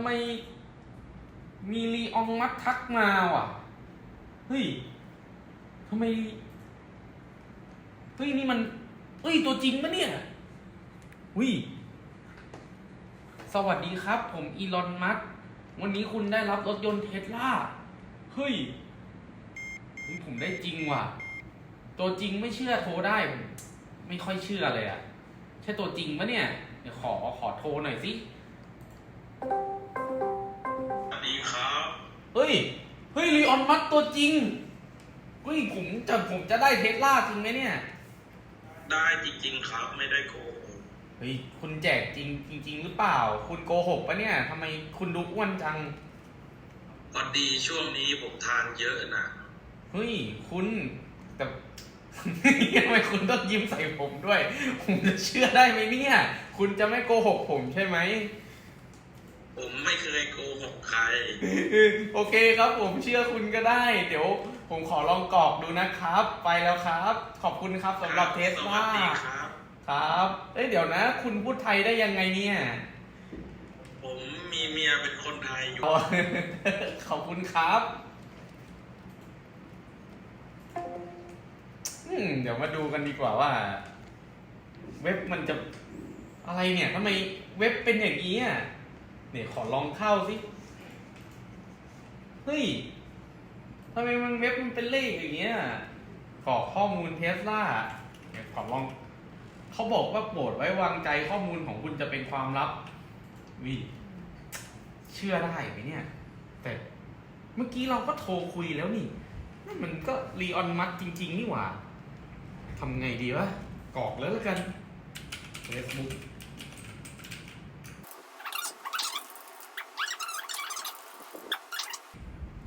ทำไมมีลีอองมัดทักมาว่ะ เฮ้ยทำไม เฮ้ยนี่มันเฮ้ยตัวจริงปะเนี่ยวิสวัสดีครับ ผมอีลอนมัสวันนี้คุณได้รับรถยนต์เทสลาเฮ้ยผมได้จริงว่ะ ตัวจริงไม่เชื่อโทรได้ ไม่ค่อยเชื่อเลยอะใช่ตัวจริงปะเนี่ยเดี๋ยวขอขอโทรหน่อยสิ ฮ้ย เฮ้ยลีออนมัสก์ตัวจริง เฮ้ยผมจะผมจะได้เทสลาจริงไหมเนี่ย ได้จริง ๆ ครับ ไม่ได้โกหกเฮ้ยคุณแจกจริงจริง ๆ หรือเปล่า คุณโกหกปะเนี่ยทำไมคุณดูอ้วนจังพอดีช่วงนี้ผมทานเยอะนะเฮ้ยคุณแต่ ทำไมคุณต้องยิ้มใส่ผมด้วย ผมจะเชื่อได้ไหมเนี่ย คุณจะไม่โกหกผมใช่ไหม ผมไม่เคยโกหก ใคร โอเคครับผมเชื่อคุณก็ได้ เดี๋ยวผมขอลองกรอกดูนะครับ ไปแล้วครับ ขอบคุณครับสำหรับเทสสลาวัสดีครับ ครับ เอ้ยเดี๋ยวนะ คุณพูดไทยได้ยังไงเนี่ย ผมมีเมียเป็นคนไทยอยู่อ๋อขอบคุณครับอืมเดี๋ยวมาดูกันดีกว่าว่า เว็บมันจะอะไรเนี่ยทำไมเว็บเป็นอย่างนี้อะเนี่ยขอลองเข้าสิ เฮ้ยทำไมมันเว็บมันเป็นเลขอย่างเงี้ยกรอกข้อมูลเทสลาเนี่ยขอลอง เขาบอกว่าโปรดไว้วางใจข้อมูลของคุณจะเป็นความลับวิเชื่อได้ไหมเนี่ย แต่เมื่อกี้เราก็โทรคุยแล้วนี่นั่นมันก็รีออนมัดจริง ๆ นี่หว่าทำไงดีวะกรอกแล้วล้วกัน Facebook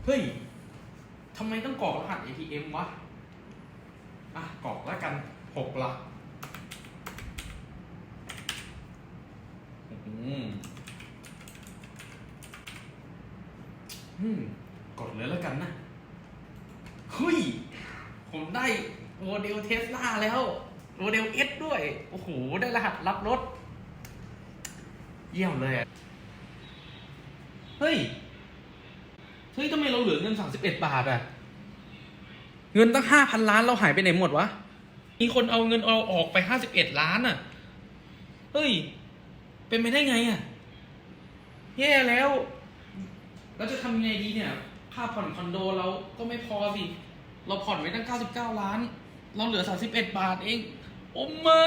เฮ้ยทำไมต้องกรอกรหัส ATM วะ อะกรอกแล้วกันหกหลักอืมอืมกดเลยแล้วกันนะ เฮ้ย ผมได้โมเดลเทสลาแล้ว โมเดลเอสด้วย โอ้โห ได้รหัสรับรถ เยี่ยมเลย เฮ้ย เฮ้ยทำไมเราเหลือเงินสามสิบเอ็ดบาทอะเงินตั้งห้าพันล้านเราหายไปไหนหมดวะ มีคนเอาเงินเราออกไปห้าสิบเอ็ดล้านอะเฮ้ย เป็นไปได้ไงอะแย่แล้ว เราจะทำยังไงดีเนี่ย ค่าผ่อนคอนโดเราก็ไม่พอสิ เราผ่อนไว้ตั้งเก้าสิบเก้าล้าน เราเหลือสามสิบเอ็ดบาทเอง โอ้ไม่